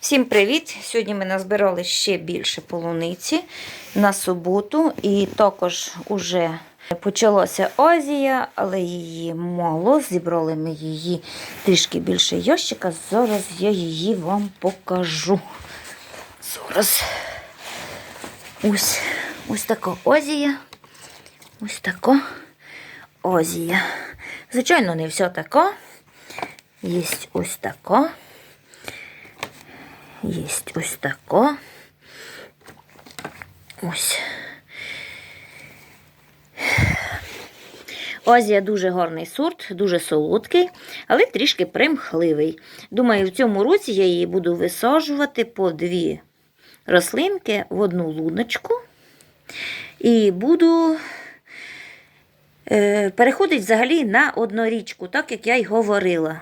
Всім привіт! Сьогодні ми назбирали ще більше полуниці на суботу, і також уже почалася Азія, але її мало. Зібрали ми її трішки більше ящика. Зараз я її вам покажу. Зараз ось, ось така Азія. Ось така Азія. Звичайно, не вся така. Є ось така. Є ось тако. Ось. Азія дуже гарний сорт, дуже солодкий, але трішки примхливий. Думаю, в цьому році я її буду висаджувати по дві рослинки в одну луночку. І буду е, переходити взагалі на однорічку, так як я й говорила.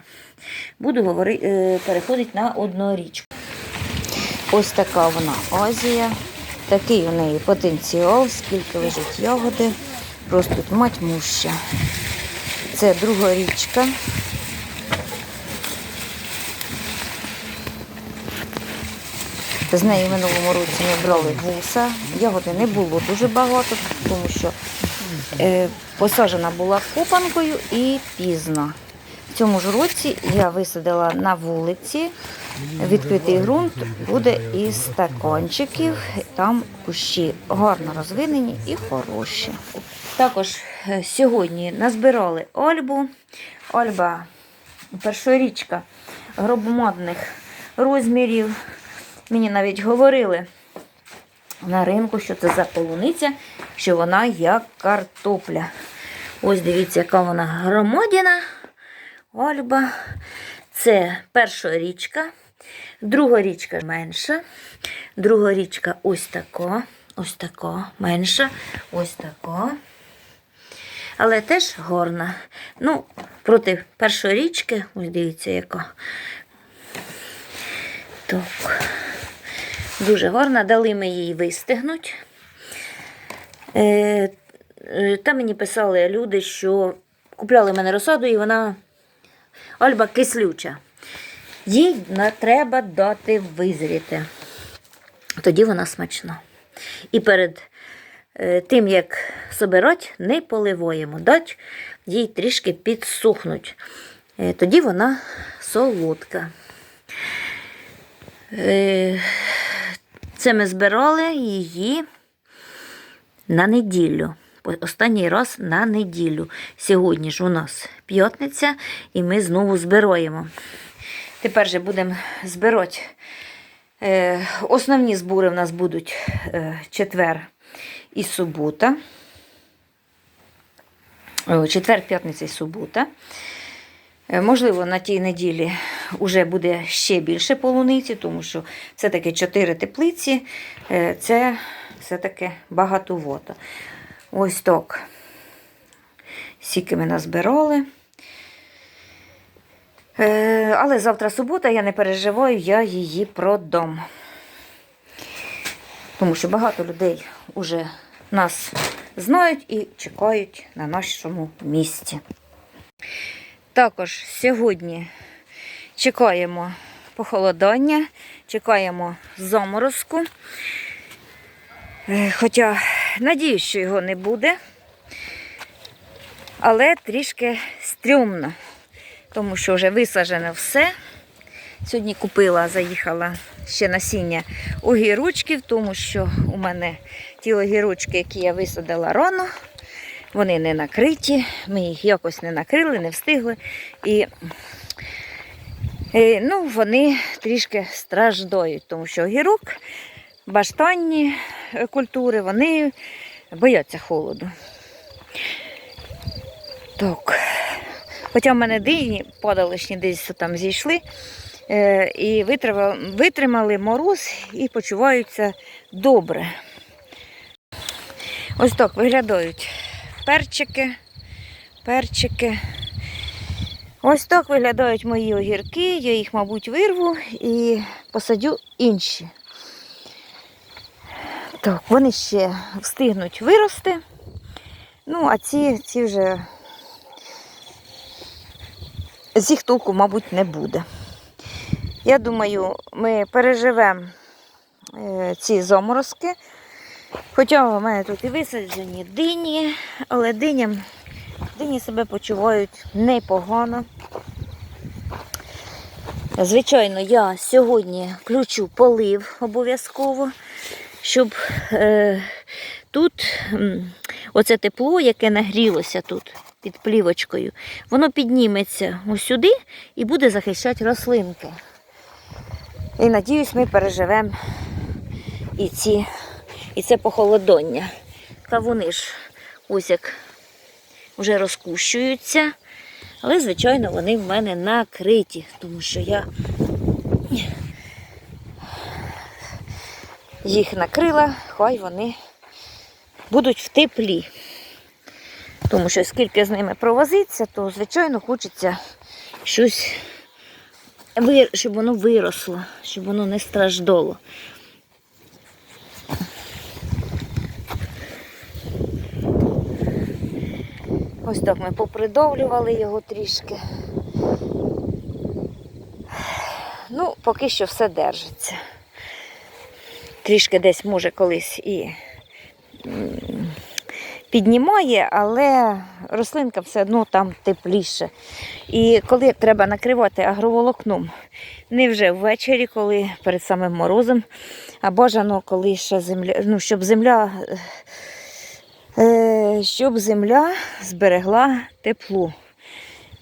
Буду е, переходити на однорічку. Ось така вона Азія. Такий у неї потенціал, скільки лежить ягоди. Просто тут мать муща. Це друга річка. З неї в минулому році ми брали вуса. Ягоди не було дуже багато, тому що е, посаджена була копанкою і пізно. Цьому ж році я висадила на вулиці. Відкритий ґрунт буде із стаканчиків. Там кущі гарно розвинені і хороші. Також е, сьогодні назбирали ольбу. Ольба першорічка гробомодних розмірів. Мені навіть говорили на ринку, що це за полуниця, що вона як картопля. Ось дивіться, яка вона громадіна. Ольба. Це перша річка. Друга річка менша. Друга річка ось така. Ось така менша. Ось така. Але теж горна. Ну, проти першої річки, ось дивіться, яка. Так. Дуже гарна. Дали ми їй вистигнуть. Е, е, Там мені писали люди, що купляли мене розсаду, і вона альба кислюча. Їй треба дати визріти. Тоді вона смачна. І перед е, тим, як собирать, не поливаємо. Дать їй трішки підсухнуть. Е, тоді вона солодка. Е, це ми збирали її на неділю. Останній раз на неділю. Сьогодні ж у нас п'ятниця, і ми знову збираємо. Тепер же будемо збирати. Е, основні збори в нас будуть е, четвер і субота. Четвер, п'ятниця і субота. Е, Можливо, на тій неділі вже буде ще більше полуниці, тому що все-таки чотири теплиці це все-таки багатовото. Ось так. Сіки ми назбирали. Е, Але завтра субота, я не переживаю, я її продам. Тому що багато людей вже нас знають і чекають на нашому місці. Також сьогодні чекаємо похолодання, чекаємо заморозку. Е, Хоча надіюсь, що його не буде, але трішки стрьомно, тому що вже висаджено все. Сьогодні купила, заїхала ще насіння огірочків, тому що у мене ті огірочки, які я висадила рано, вони не накриті. Ми їх якось не накрили, не встигли. І е, ну, вони трішки страждають, тому що огірок, баштанні е, культури, вони бояться холоду. Так. Хоча в мене дині падалишні десь там зійшли е, і витримали мороз і почуваються добре. Ось так виглядають перчики, перчики. Ось так виглядають мої огірки. Я їх, мабуть, вирву і посадю інші. Так, вони ще встигнуть вирости. Ну, а ці, ці вже з їх толку, мабуть, не буде. Я думаю, ми переживемо е, ці заморозки. Хоча у мене тут і висаджені дині, але диням, дині себе почувають непогано. Звичайно, я сьогодні включу полив обов'язково, щоб е, тут оце тепло, яке нагрілося тут під плівочкою, воно підніметься сюди і буде захищати рослинки. І надіюсь, ми переживемо і, ці, і це похолодання. Кавуни ж ось як вже розкущуються. Але, звичайно, вони в мене накриті, тому що я їх накрила, хай вони будуть в теплі. Тому що скільки з ними провозиться, то, звичайно, хочеться щось, щоб воно виросло, щоб воно не страждало. Ось так ми попридовлювали його трішки. Ну, поки що все держиться. Трішки десь може колись і піднімає, але рослинка все одно там тепліше. І коли треба накривати агроволокном, не вже ввечері, коли перед самим морозом, а бажано, коли ще земля, ну, щоб земля е, щоб земля зберегла тепло.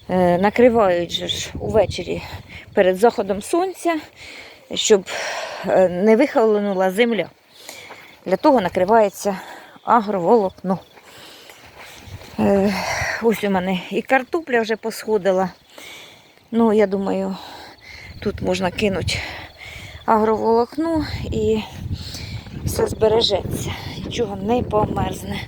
Е, Накривають же ж увечері перед заходом сонця, щоб е, не вихолонула земля. Для того накривається агроволокно. Е, Ось у мене і картопля вже посходила. Ну, я думаю, тут можна кинути агроволокно і все збережеться, нічого не померзне.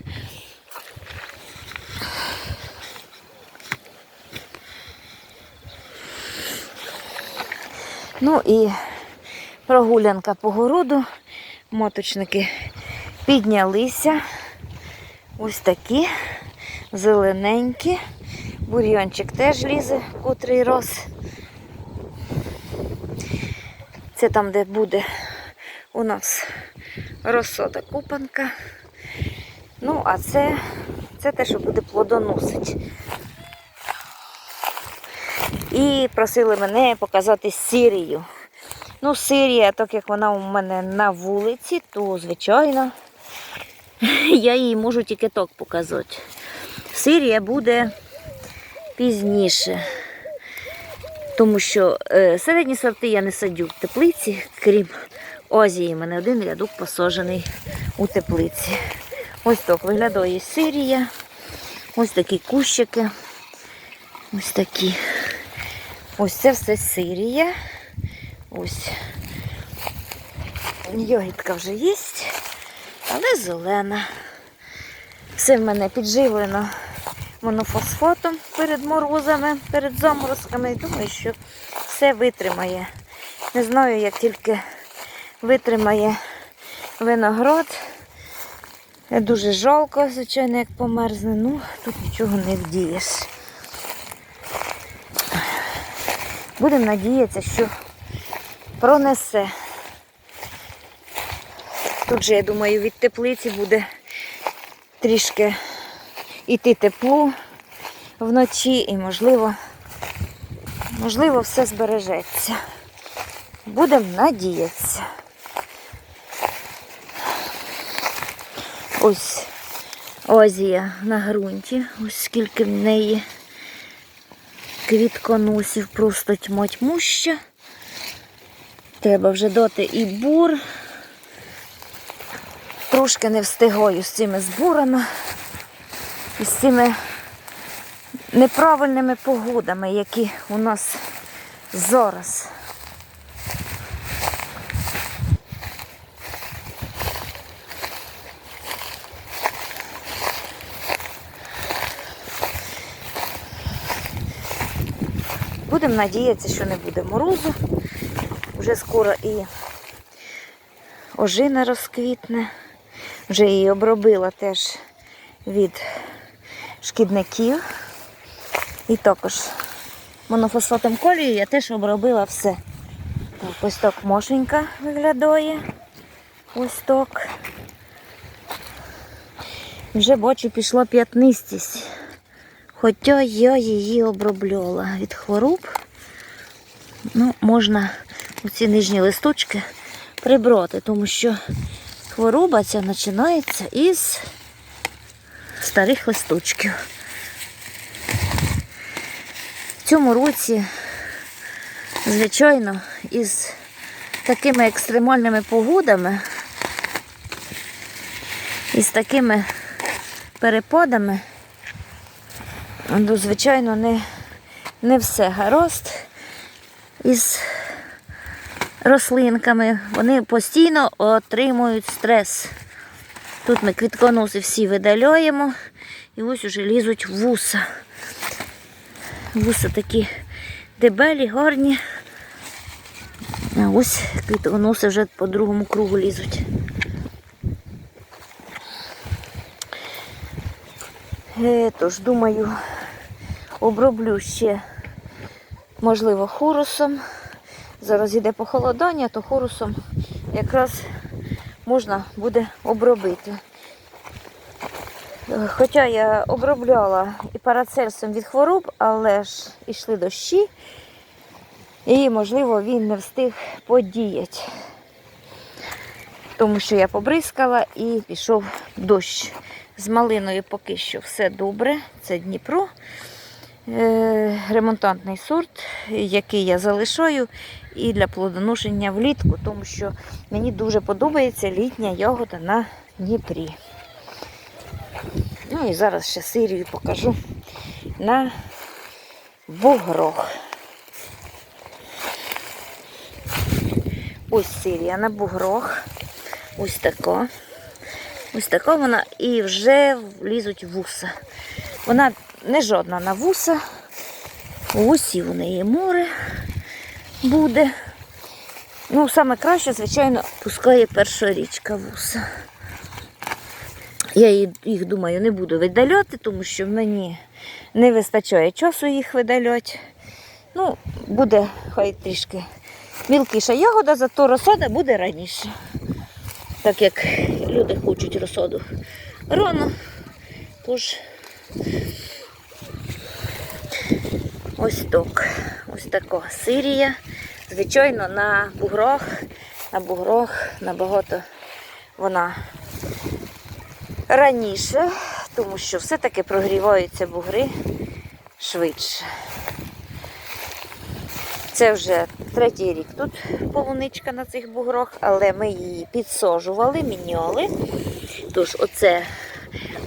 Ну і прогулянка по городу. Моточники піднялися. Ось такі зелененькі. Бур'янчик теж лізе котрий раз. Це там, де буде у нас розсода купанка. Ну, а це, це те, що буде плодоносить. І просили мене показати Сирію. Ну, Сирія, так як вона у мене на вулиці, то, звичайно, я їй можу тільки так показати. Сирія буде пізніше. Тому що е, середні сорти я не садю в теплиці, крім Азії. У мене один рядок посаджений у теплиці. Ось так виглядає Сирія. Ось такі кущики. Ось такі. Ось це все Сирія. Ось. Йогітка вже є, але зелена. Все в мене підживлено монофосфатом перед морозами, перед заморозками. Думаю, що все витримає. Не знаю, як тільки витримає виноград. Дуже жалко, звичайно, як померзне. Ну, тут нічого не вдієш. Будемо надіятися, що пронесе. Тут же, я думаю, від теплиці буде трішки йти тепло вночі і, можливо, можливо, все збережеться. Будемо надіятися. Ось Озія на ґрунті. Ось скільки в неї квітконосів, просто тьма тьмуща. Треба вже дати і бур. Трошки не встигаю з цими зборами і з цими неправильними погодами, які у нас зараз. Будемо надіятися, що не буде морозу. Вже скоро і ожина розквітне. Вже її обробила теж від шкідників. І також монофосфатом колію я теж обробила все. Так, ось так мошенька виглядає. Ось так. Вже бачу, пішла п'ятнистість. Хоча я її обробляла від хвороб. Ну, можна оці нижні листочки прибрати, тому що хвороба ця починається із старих листочків. В цьому році, звичайно, із такими екстремальними погодами, із такими перепадами, ну, звичайно, не, не все гаразд із рослинками. Вони постійно отримують стрес. Тут ми квітконоси всі видаляємо і ось уже лізуть вуса. Вуса такі дебелі, гарні. А ось квітконоси вже по другому кругу лізуть. Е, Тож, думаю, оброблю ще, можливо, хорусом. Зараз іде похолодання, то хорусом якраз можна буде обробити. Хоча я обробляла і парацельсом від хвороб, але ж ішли дощі, і, можливо, він не встиг подіяти. Тому що я побризкала і пішов дощ. З малиною поки що все добре. Це Дніпро. Е, Ремонтантний сорт, який я залишаю і для плодоношення влітку, тому що мені дуже подобається літня ягода на Дніпрі. Ну і зараз ще серію покажу на бугрох. Ось серія на бугрох. Ось така. Ось така вона і вже лізуть вуса. Вона не жодна на вуса. Усі у неї море буде. Ну, саме краще, звичайно, пускає перша річка вуса. Я їх, думаю, не буду видаляти, тому що мені не вистачає часу їх видаляти. Ну, буде хай трішки мілкіша ягода, зато розсада буде раніше. Так як люди хочуть розсаду рано. Тож ось так. Ось така сирія. Звичайно, на буграх, на буграх набагато вона раніше, тому що все-таки прогріваються бугри швидше. Це вже третій рік тут полуничка на цих буграх, але ми її підсожували, міняли. Тож, оце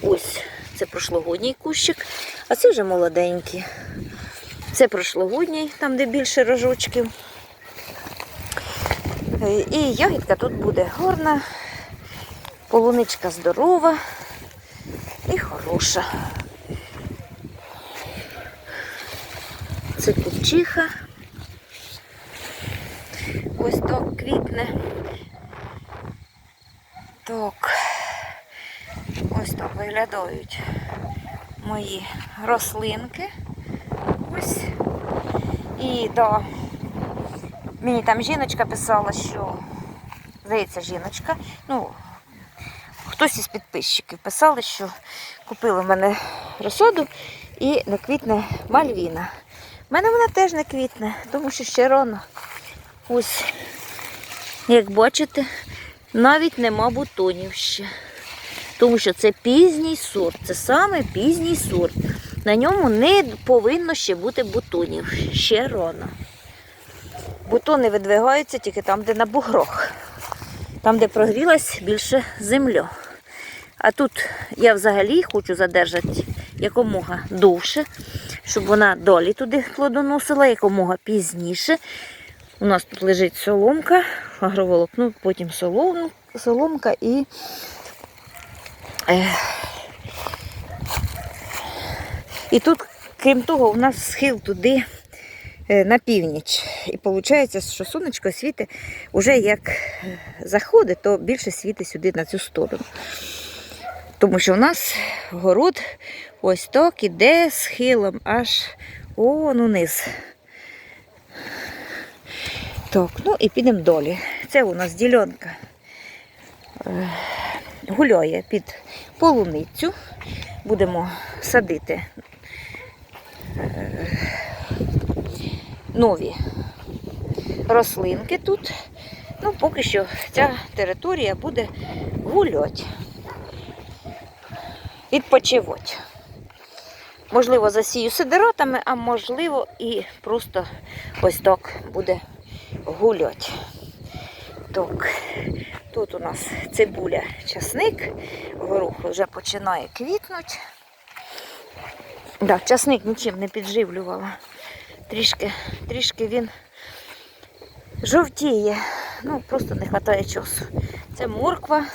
ось це прошлогодній кущик, а це вже молоденький. Це прошлогодній, там де більше рожочків. Е, І ягідка тут буде гарна, полуничка здорова і хороша. Це купчиха. Ось так квітне. Так. Ось так виглядають мої рослинки. І да, мені там жіночка писала, що, здається, жіночка, ну, хтось із підписчиків писали, що купили в мене розсоду і не квітне мальвіна. У мене вона теж не квітне, тому що ще рано. Ось, як бачите, навіть нема бутонів ще. Тому що це пізній сорт, це саме пізній сорт. На ньому не повинно ще бути бутонів. Ще рано. Бутони видвигаються тільки там, де на бугрох. Там, де прогрілась більше земля. А тут я взагалі хочу задержати якомога довше, щоб вона долі туди плодоносила, якомога пізніше. У нас тут лежить соломка, агроволокно, потім соломка і е, і тут, крім того, у нас схил туди е, на північ. І виходить, що сонечко світить вже як е, заходить, то більше світить сюди на цю сторону. Тому що у нас город ось так іде схилом аж он униз. Так, ну і підемо далі. Це у нас ділянка е, гуляє під полуницю. Будемо садити нові рослинки тут. Ну, поки що ця територія буде гуляти, відпочивати. Можливо, засію сидиротами, а можливо, і просто ось так буде гуляти. Так, тут у нас цибуля, часник, горох вже починає квітнути. Да, часник нічим не підживлювала. Трішки, трішки він жовтіє. Ну, просто не вистачає часу. Це морква,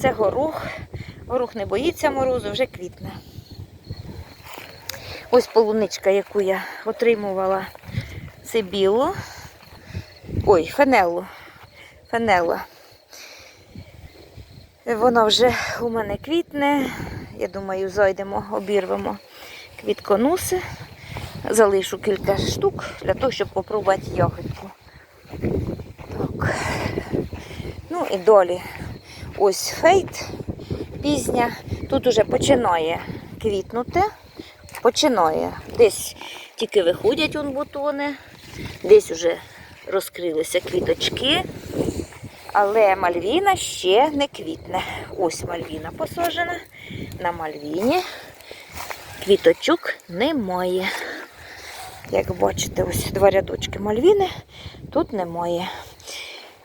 це горох. Горох не боїться морозу, вже квітне. Ось полуничка, яку я отримувала сибілу. Ой, фенелу. Фенела. Вона вже у мене квітне. Я думаю, зайдемо, обірвемо квітконуси. Залишу кілька штук для того, щоб попробувати ягодку. Так. Ну і далі ось фейт пізня. Тут уже починає квітнути. Починає. Десь тільки виходять он бутони, десь уже розкрилися квіточки. Але мальвіна ще не квітне. Ось мальвіна посаджена. На мальвіні квіточок немає. Як бачите, ось два рядочки мальвіни тут немає.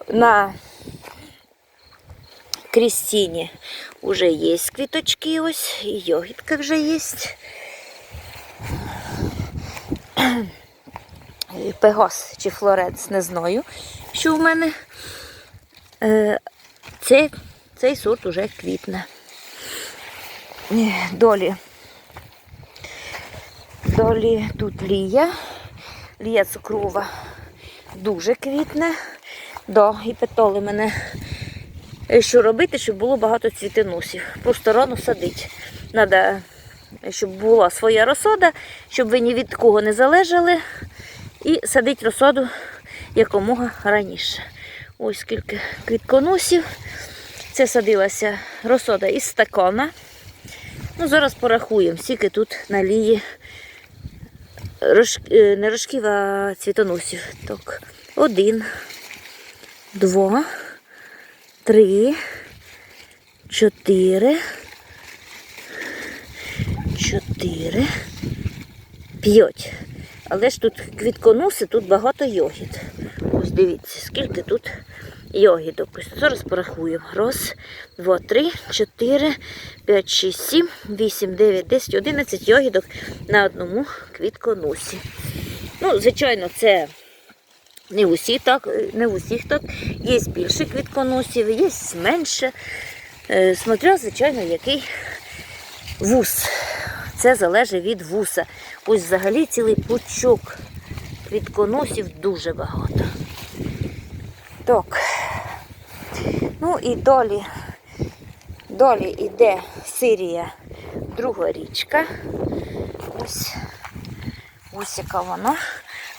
На Крістіні вже є квіточки, ось, і йогітка вже є. Пегас чи флоренц, не знаю, що в мене. Е, Це, цей сорт уже квітне. Долі. Долі тут лія. Лія цукрова дуже квітне. Да, і питали мене, е, що робити, щоб було багато цвітинусів. Просто рано садити. Треба, щоб була своя розсада, щоб ви ні від кого не залежали. І садити розсаду якомога раніше. Ось скільки квітконосів. Це садилася розсада із стакана. Ну, зараз порахуємо, скільки тут на лії рож... е, не рожків, а цвітоносів. Так, один, два, три, чотири, чотири, п'ять. Але ж тут квітконоси, тут багато йогід. Ось дивіться, скільки тут йогідок. Ось Зараз порахуємо. Раз, два, три, чотири, п'ять, шість, сім, вісім, дев'ять, десять, одинадцять йогідок на одному квітконосі. Ну, звичайно, це не в усіх так, не усіх так. Є більше квітконосів, є менше. Е, Смотря, звичайно, який вус. Це залежить від вуса. Ось взагалі цілий пучок квітконосів дуже багато. Так. Ну і далі, далі йде Сирія, друга річка. Ось, ось яка вона,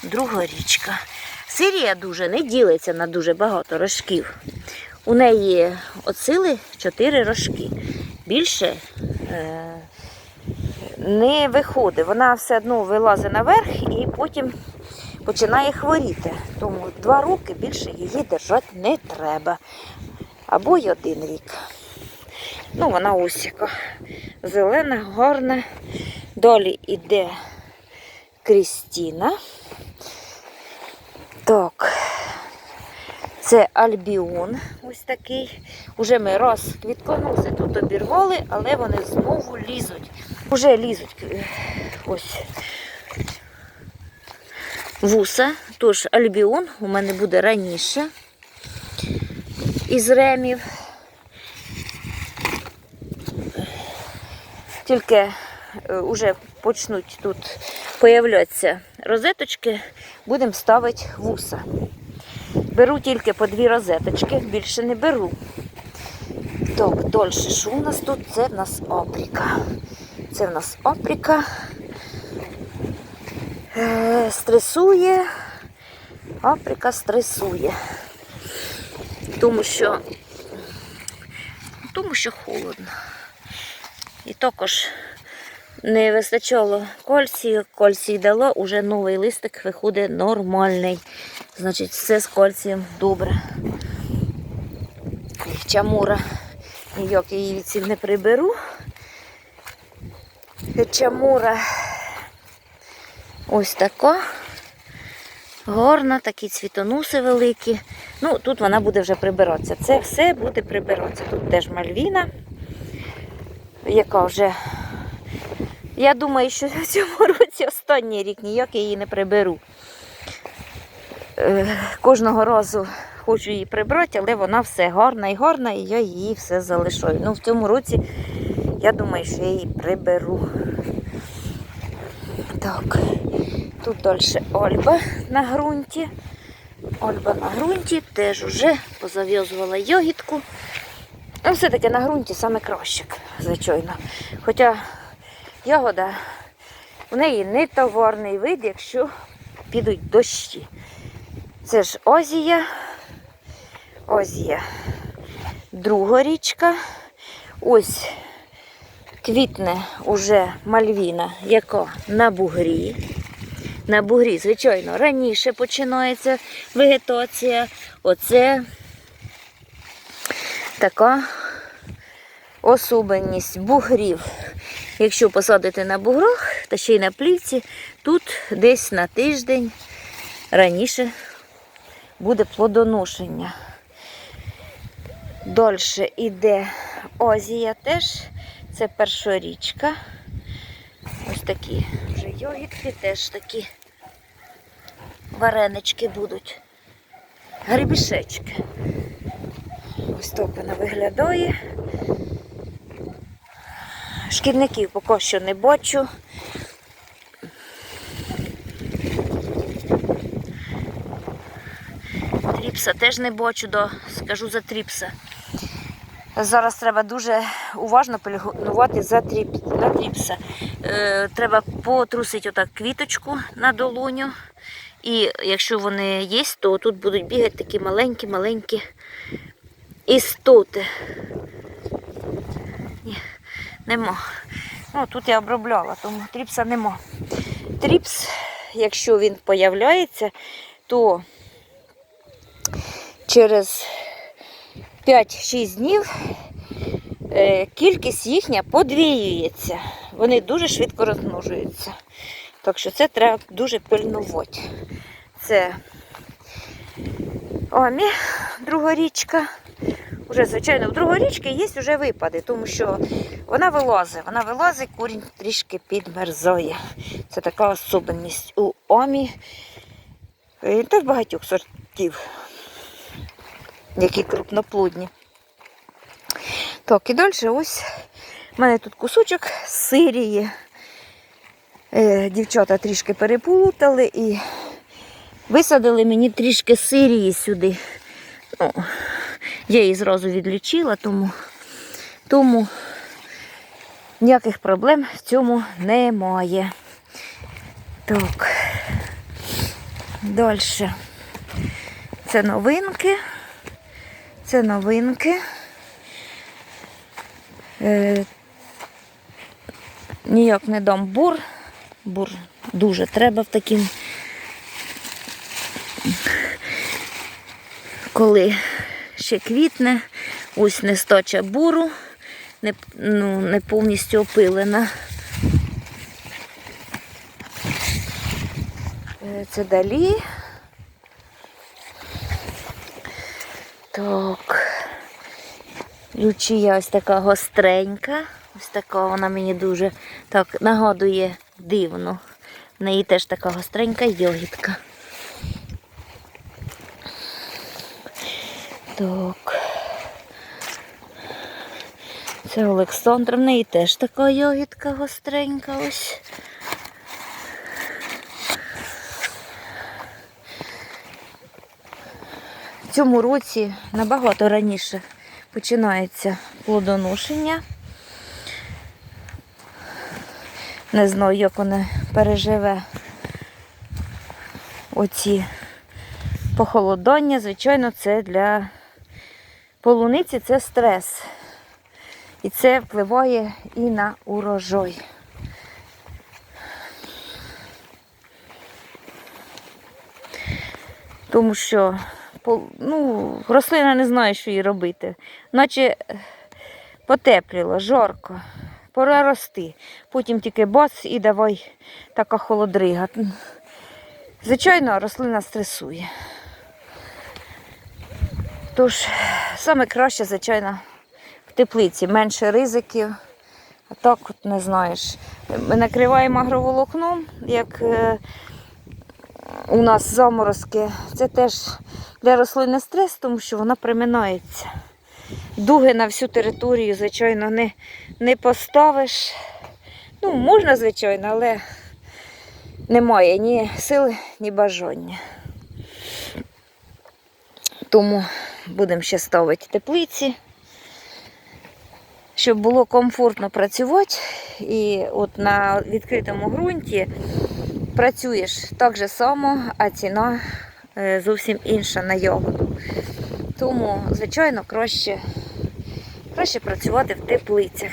друга річка. Сирія дуже не ділиться на дуже багато рожків. У неї сили 4 рожки. Більше е, не виходить. Вона все одно вилазить наверх і потім починає хворіти. Тому два роки більше її держати не треба. Або й один рік. Ну, вона ось яка зелена, гарна. Далі йде Крістіна. Так, це альбіон ось такий. Уже ми раз квітконоси тут обірвали, але вони знову лізуть. Уже лізуть е, ось вуса. Тож альбіон у мене буде раніше із ремів. Тільки вже почнуть тут появлятися розеточки, будемо ставити вуса. Беру тільки по дві розеточки, більше не беру. Так, далі, що у нас тут? Це в нас опріка. Це в нас опріка. Е, стресує, Африка стресує. Тому що, тому що холодно. І також не вистачало кольцію, кольцій дало, уже новий листик виходить нормальний. Значить, все з кольцієм добре. Чамура ніяк її від не приберу. Чамура ось така. Гарна, такі цвітонуси великі. Ну, тут вона буде вже прибиратися. Це все буде прибиратися. Тут теж мальвіна, яка вже. Я думаю, що в цьому році останній рік ніяк я її не приберу. Е, Кожного разу хочу її прибрати, але вона все гарна і гарна, і я її все залишаю. Ну, в цьому році я думаю, що я її приберу. Так, тут далі Ольба на ґрунті. Ольба на ґрунті теж уже позав'язувала йогітку. Ну, все-таки на ґрунті саме краще, звичайно. Хоча ягода у неї не товарний вид, якщо підуть дощі. Це ж Озія. Озія. Друга річка. Ось квітне уже мальвіна, яка на бугрі. На бугрі, звичайно, раніше починається вегетація. Оце така особенність бугрів. Якщо посадити на буграх та ще й на плівці, тут десь на тиждень раніше буде плодоношення. Далі йде Озія теж. Це першорічка. Ось такі вже йогітки, теж такі варенички будуть. Грибішечки. Ось так вона виглядає. Шкідників поки що не бачу. Тріпса теж не бачу, до, скажу за тріпса. Зараз треба дуже уважно полігнувати за тріп, на тріпса. Е, треба потрусити отак квіточку на долоню. І якщо вони є, то тут будуть бігати такі маленькі-маленькі істоти. Ні, нема. Ну, тут я обробляла, тому тріпса нема. Тріпс, якщо він появляється, то через 5-6 днів е, кількість їхня подвоюється. Вони дуже швидко розмножуються. Так що це треба дуже пильнувати. Це Омі, другорічка. Уже, звичайно, в другорічки є вже випади, тому що вона вилазить, вона вилазить, курінь трішки підмерзає. Це така особливість у Омі. Та в багатьох сортів які крупноплодні. Так, і далі ось в мене тут кусочок сирії. Е, дівчата трішки переплутали і висадили мені трішки сирії сюди. Ну, я її зразу відлічила, тому, тому ніяких проблем в цьому немає. Так, далі. Це новинки. Це новинки. Е, ніяк не дам бур. Бур дуже треба в таким. Коли ще квітне, ось нестача буру, не, ну, не повністю опилена. Е, Це далі. Так. Лючія ось така гостренька. Ось така вона мені дуже так нагадує дивно. В неї теж така гостренька йогітка. Так. Це Олександр, в неї теж така йогітка гостренька ось. В цьому році набагато раніше починається плодоношення. Не знаю, як вона переживе оці похолодання, звичайно, це для полуниці це стрес. І це впливає і на урожай. Тому що ну, рослина не знає, що їй робити. Наче потепліло, жарко, пора рости. Потім тільки бац і давай така холодрига. Звичайно, рослина стресує. Тож, саме краще, звичайно, в теплиці, менше ризиків. А так, от не знаєш. Ми накриваємо агроволокном, як е, у нас заморозки. Це теж для рослини стрес, тому що вона приминається. Дуги на всю територію, звичайно, не, не поставиш. Ну, можна, звичайно, але немає ні сили, ні бажання. Тому будемо ще ставити теплиці, щоб було комфортно працювати. І от на відкритому ґрунті працюєш так же само, а ціна е, зовсім інша на ягоду. Тому, звичайно, краще, краще працювати в теплицях.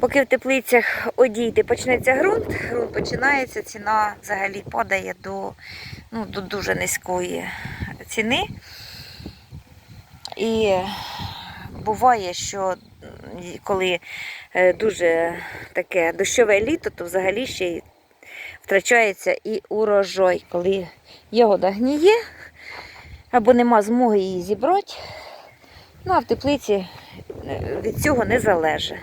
Поки в теплицях одійде, почнеться ґрунт, ґрунт починається, ціна взагалі падає до, ну, до дуже низької ціни. І буває, що коли е, дуже таке дощове літо, то взагалі ще й втрачається і урожай, коли ягода гніє або нема змоги її зібрати. Ну, а в теплиці е, від цього не залежить.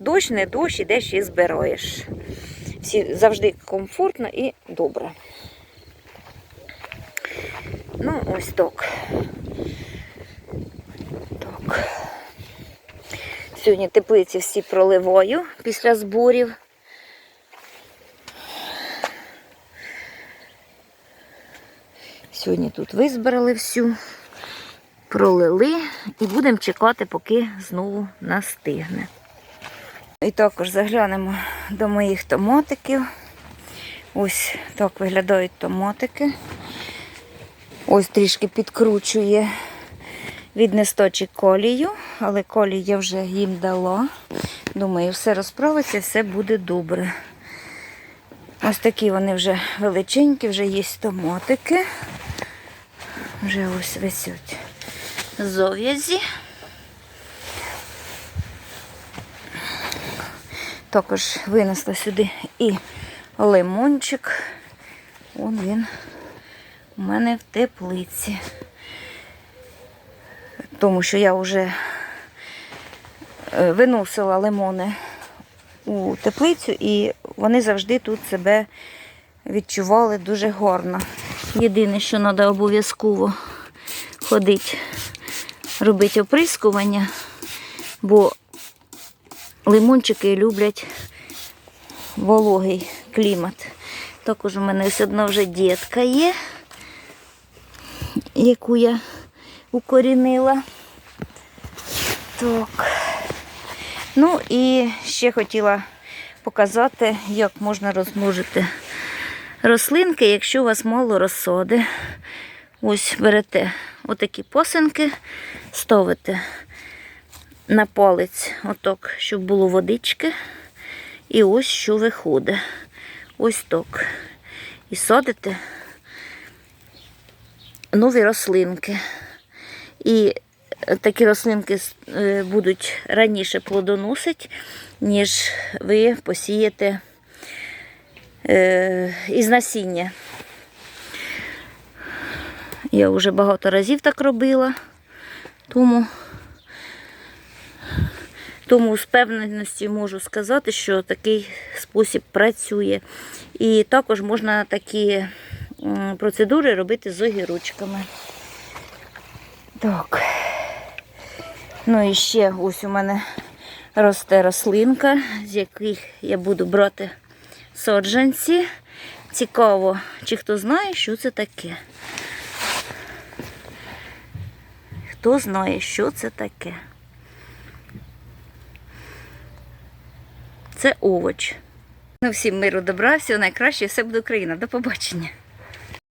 Дощ, не дощ, ідеш і збираєш. Всі завжди комфортно і добре. Ну, ось так. Так. Сьогодні теплиці всі проливаю після зборів. Сьогодні тут визбирали всю, пролили і будемо чекати, поки знову настигне. І також заглянемо до моїх томатиків. Ось так виглядають томатики. Ось трішки підкручує від несточі колію, але колію я вже їм дала. Думаю, все розправиться, все буде добре. Ось такі вони вже величенькі, вже є томатики. Вже ось висять зов'язі. Також винесла сюди і лимончик. Вон він у мене в теплиці. Тому що я вже е, виносила лимони у теплицю і вони завжди тут себе відчували дуже гарно. Єдине, що треба обов'язково ходити, робити оприскування, бо лимончики люблять вологий клімат. Також у мене ось одна вже дітка є, яку я укорінила. Так. Ну і ще хотіла показати, як можна розмножити рослинки, якщо у вас мало розсади. Ось берете отакі посинки, ставите на палець, отак, щоб було водички. І ось що виходить. Ось так. І садите нові рослинки. І такі рослинки е, будуть раніше плодоносити, ніж ви посієте е, із насіння. Я вже багато разів так робила, тому, тому з певненістю можу сказати, що такий спосіб працює. І також можна такі процедури робити з огірочками. Так. Ну і ще ось у мене росте рослинка, з яких я буду брати саджанці. Цікаво, чи хто знає, що це таке. Хто знає, що це таке? Це овоч. Ну, всім миру добра, всього найкраще, все буде Україна. До побачення.